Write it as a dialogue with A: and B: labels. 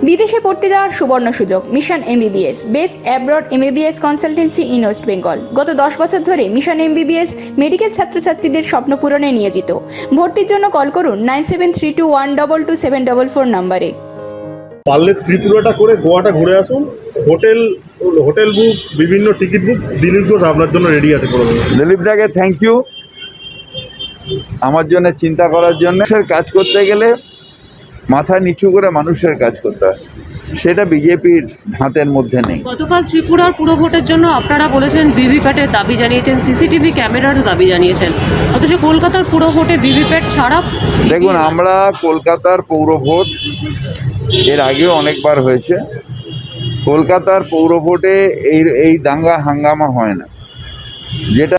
A: ভর্তি দেওয়ার সুবর্ণ সুযোগ mission MBBS best abroad MBBS consultancy in West Bengal গত দশ বছর ধরে মিশন এমবিবিএস মেডিকেল ছাত্রছাত্রীদের স্বপ্ন পূরণে নিয়োজিত। ভর্তির জন্য কল করুন nine seven three two one double two seven double four নাম্বারে
B: পারলে ত্রিপুরাটা করে গোয়াটা ঘুরে আসুন। হোটেল হোটেল বুক বিভিন্ন টিকিট বুক দিলীপ ঘোষ আপনার জন্য রেডি আছে
C: দিলীপ দাকে থ্যাংক ইউ আমার জন্য চিন্তা করার জন্য। কাজ করতে গেলে মাথা নিচু করে মানুষের কাজ করতে হয়। সেটা বিজেপির হাতের মধ্যে নেই।
D: গতকাল ত্রিপুরার পুরো ভোটের জন্য আপনারা বলেছেন ভিভিপ্যাটের দাবি জানিয়েছেন সিসিটিভি ক্যামেরার দাবি জানিয়েছেন। অথচ কলকাতার পুরো ভোটে ভিভিপ্যাট ছাড়া
C: দেখুন আমরা কলকাতার পৌর ভোট এর আগেও অনেকবার হয়েছে। কলকাতার পৌর ভোটে এই এই দাঙ্গা হাঙ্গামা হয় না। যেটা